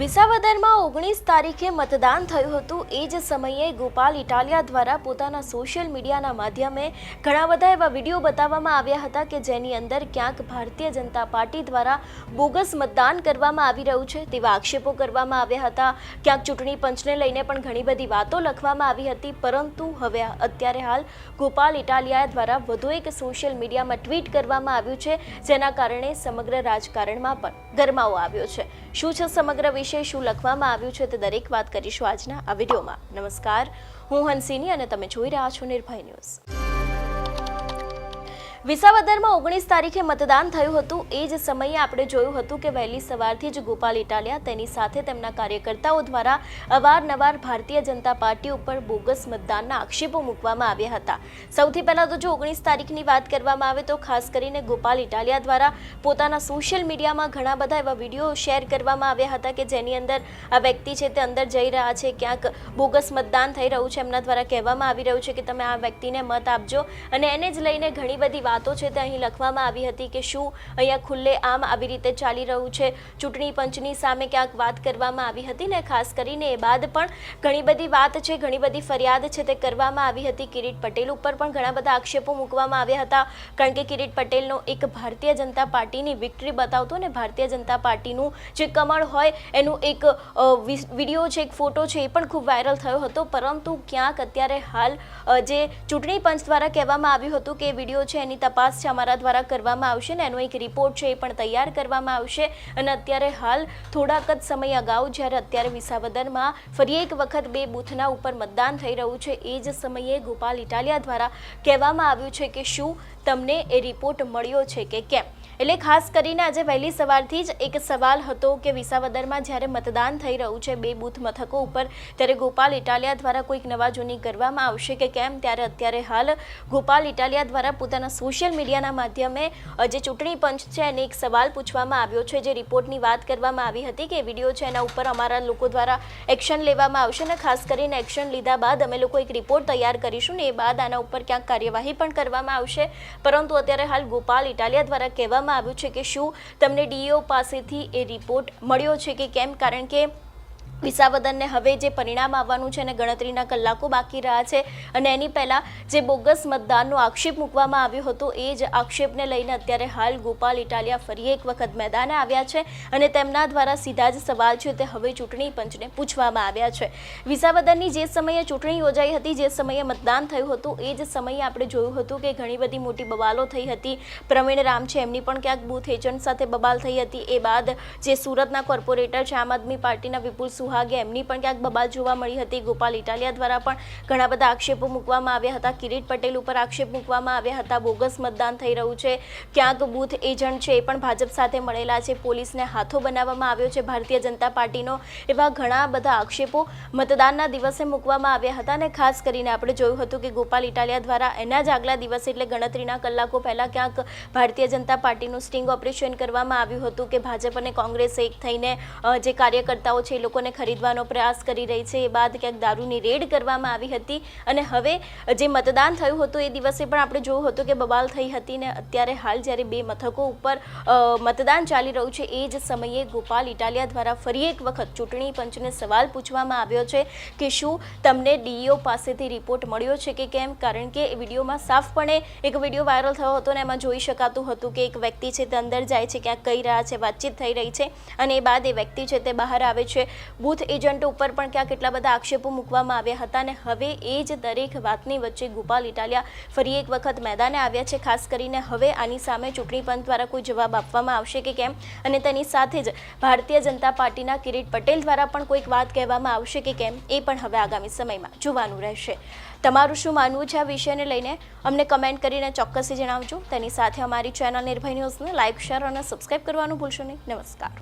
વિસાવદરમાં ઓગણીસ તારીખે મતદાન થયું હતું. એ જ સમયે ગોપાલ ઇટાલિયા દ્વારા પોતાના સોશિયલ મીડિયાના માધ્યમે ઘણા બધા એવા વીડિયો બતાવવામાં આવ્યા હતા કે જેની અંદર ક્યાંક ભારતીય જનતા પાર્ટી દ્વારા બોગસ મતદાન કરવામાં આવી રહ્યું છે તેવા આક્ષેપો કરવામાં આવ્યા હતા. ક્યાંક ચૂંટણી પંચને લઈને પણ ઘણી બધી વાતો લખવામાં આવી હતી, પરંતુ હવે અત્યારે હાલ ગોપાલ ઇટાલિયા દ્વારા વધુ એક સોશિયલ મીડિયામાં ટ્વીટ કરવામાં આવ્યું છે, જેના કારણે સમગ્ર રાજકારણમાં પણ ગરમાવો આવ્યો છે. શું છે સમગ્ર વિશે શું લખવામાં આવ્યું છે તે દરેક વાત કરીશું આજના આ વિડીયોમાં. નમસ્કાર, હું હંસિની અને તમે જોઈ રહ્યા છો નિર્ભય ન્યૂઝ. વિસાવદરમાં ઓગણીસ તારીખે મતદાન થયું હતું. એ જ સમયે આપણે જોયું હતું કે વહેલી સવારથી જ ગોપાલ ઇટાલિયા તેની સાથે તેમના કાર્યકર્તાઓ દ્વારા અવારનવાર ભારતીય જનતા પાર્ટી ઉપર બોગસ મતદાનના આક્ષેપો મૂકવામાં આવ્યા હતા. સૌથી પહેલાં તો જો ઓગણીસ તારીખની વાત કરવામાં આવે તો ખાસ કરીને ગોપાલ ઇટાલિયા દ્વારા પોતાના સોશિયલ મીડિયામાં ઘણા બધા એવા વીડિયો શેર કરવામાં આવ્યા હતા કે જેની અંદર આ વ્યક્તિ છે તે અંદર જઈ રહ્યા છે, ક્યાંક બોગસ મતદાન થઈ રહ્યું છે. એમના દ્વારા કહેવામાં આવી રહ્યું છે કે તમે આ વ્યક્તિને મત આપજો. અને એને જ લઈને ઘણી બધી વાતો છે તે અહીં લખવામાં આવી હતી કે શું અહીંયા ખુલ્લે આમ આવી રીતે ચાલી રહ્યું છે? ચૂંટણી પંચની સામે ક્યાંક વાત કરવામાં આવી હતી ને ખાસ કરીને એ બાદ પણ ઘણી બધી વાત છે, ઘણી બધી ફરિયાદ છે તે કરવામાં આવી હતી. કિરીટ પટેલ ઉપર પણ ઘણા બધા આક્ષેપો મૂકવામાં આવ્યા હતા. કારણ કે કિરીટ પટેલનો એક ભારતીય જનતા પાર્ટીની વિક્ટરી બતાવતો ને ભારતીય જનતા પાર્ટીનું જે કમળ હોય એનું એક વીડિયો છે, એક ફોટો છે એ પણ ખૂબ વાયરલ થયો હતો. પરંતુ ક્યાંક અત્યારે હાલ જે ચૂંટણી પંચ દ્વારા કહેવામાં આવ્યું હતું કે વીડિયો છે એની તપાસ છે અમારા દ્વારા કરવામાં આવશે ને એનો એક રિપોર્ટ છે એ પણ તૈયાર કરવામાં આવશે. અને અત્યારે હાલ થોડાક જ સમય અગાઉ જ્યારે અત્યારે વિસાવદરમાં ફરી એક વખત બે બૂથના ઉપર મતદાન થઈ રહ્યું છે, એ જ સમયે ગોપાલ ઇટાલિયા દ્વારા કહેવામાં આવ્યું છે કે શું તમને એ રિપોર્ટ મળ્યો છે કે કેમ? એટલે ખાસ કરીને આજે વહેલી સવારથી જ એક સવાલ હતો કે વિસાવદરમાં જ્યારે મતદાન થઈ રહ્યું છે, બે બૂથ મથકો ઉપર, ત્યારે ગોપાલ ઇટાલિયા દ્વારા કોઈક નવા જૂની કરવામાં આવશે કે કેમ? ત્યારે અત્યારે હાલ ગોપાલ ઇટાલિયા દ્વારા પોતાના સોશિયલ મીડિયાના માધ્યમે જે ચૂંટણી પંચ છે, એને એક સવાલ પૂછવામાં આવ્યો છે. જે રિપોર્ટની વાત કરવામાં આવી હતી કે વીડિયો છે, એના ઉપર અમારા લોકો દ્વારા એક્શન લેવામાં આવશે અને ખાસ કરીને એક્શન લીધા બાદ અમે લોકો એક રિપોર્ટ તૈયાર કરીશું ને એ બાદ આના ઉપર ક્યાંક કાર્યવાહી પણ કરવામાં આવશે. પરંતુ અત્યારે હાલ ગોપાલ ઇટાલિયા દ્વારા કહેવામાં આવ્યું છે કે શું તમને ડીઓ પાસેથી એ રિપોર્ટ મળ્યો છે કે કેમ? કારણ કે વિસાવદનને હવે જે પરિણામ આવવાનું છે અને ગણતરીના કલાકો બાકી રહ્યા છે અને એની પહેલાં જે બોગસ મતદાનનો આક્ષેપ મૂકવામાં આવ્યો હતો એ જ આક્ષેપને લઈને અત્યારે હાલ ગોપાલ ઇટાલિયા ફરી એક વખત મેદાને આવ્યા છે અને તેમના દ્વારા સીધા જ સવાલ છે તે હવે ચૂંટણી પંચને પૂછવામાં આવ્યા છે. વિસાવદનની જે સમયે ચૂંટણી યોજાઈ હતી, જે સમયે મતદાન થયું હતું, એ જ સમયે આપણે જોયું હતું કે ઘણી બધી મોટી બબાલો થઈ હતી. પ્રવીણ રામ છે, એમની પણ ક્યાંક બૂથ એજન્ટ સાથે બબાલ થઈ હતી. એ બાદ જે સુરતના કોર્પોરેટર છે, આમ આદમી પાર્ટીના વિપુલ સુહાગે એમની પણ ક્યાંક બબાલ જોવા મળી હતી. ગોપાલ ઇટાલિયા દ્વારા પણ ઘણા બધા આક્ષેપો મૂકવામાં આવ્યા હતા. કિરીટ પટેલ ઉપર આક્ષેપ મૂકવામાં આવ્યા હતા. બોગસ મતદાન થઈ રહ્યું છે. ક્યાંક બૂથ એજન્ટ છે એ પણ ભાજપ સાથે મળેલા છે. પોલીસને હાથો બનાવવામાં આવ્યો છે. ભારતીય જનતા પાર્ટીનો એવા ઘણા બધા આક્ષેપો મતદાનના દિવસે મૂકવામાં આવ્યા હતા અને ખાસ કરીને આપણે જોયું હતું કે ગોપાલ ઇટાલિયા દ્વારા એના જ આગલા દિવસે એટલે ગણતરીના કલાકો પહેલાં ક્યાંક ભારતીય જનતા પાર્ટીનું સ્ટિંગ ઓપરેશન કરવામાં આવ્યું હતું કે ભાજપ અને કોંગ્રેસ એક થઈને જે કાર્યકર્તાઓ છે એ લોકોને ખરીદવાનો પ્રયાસ કરી રહી છે. એ બાદ ક્યાંક દારૂની રેડ કરવામાં આવી હતી અને હવે જે મતદાન થયું હતું એ દિવસે પણ આપણે જોયું હતું કે બબાલ થઈ હતી ને અત્યારે હાલ જ્યારે બે મથકો ઉપર મતદાન ચાલી રહ્યું છે, એ જ સમયે ગોપાલ ઇટાલિયા દ્વારા ફરી એક વખત ચૂંટણી પંચને સવાલ પૂછવામાં આવ્યો છે કે શું તમને ડીઈઓ પાસેથી રિપોર્ટ મળ્યો છે કે કેમ? કારણ કે વિડીયોમાં સાફપણે એક વીડિયો વાયરલ થયો હતો ને એમાં જોઈ શકાતું હતું કે એક વ્યક્તિ છે તે અંદર જાય છે, ક્યાંક કહી રહ્યા છે, વાતચીત થઈ રહી છે અને એ બાદ એ વ્યક્તિ છે તે બહાર આવે છે. બૂથ એજન્ટો ઉપર પણ ક્યાં કેટલા બધા આક્ષેપો મૂકવામાં આવ્યા હતા અને હવે એ જ દરેક વાતની વચ્ચે ગોપાલ ઇટાલિયા ફરી એક વખત મેદાને આવ્યા છે, ખાસ કરીને હવે આની સામે ચૂંટણી પંચ દ્વારા કોઈ જવાબ આપવામાં આવશે કે કેમ? અને તેની સાથે જ ભારતીય જનતા પાર્ટીના કિરીટ પટેલ દ્વારા પણ કોઈક વાત કહેવામાં આવશે કે કેમ? એ પણ હવે આગામી સમયમાં જોવાનું રહેશે. તમારું શું માનવું છે આ વિષયને લઈને? અમને કમેન્ટ કરીને ચોક્કસથી જણાવજો. તેની સાથે અમારી ચેનલ નિર્ભય ન્યૂઝને લાઇક શેર અને સબસ્ક્રાઇબ કરવાનું ભૂલશો નહીં. નમસ્કાર.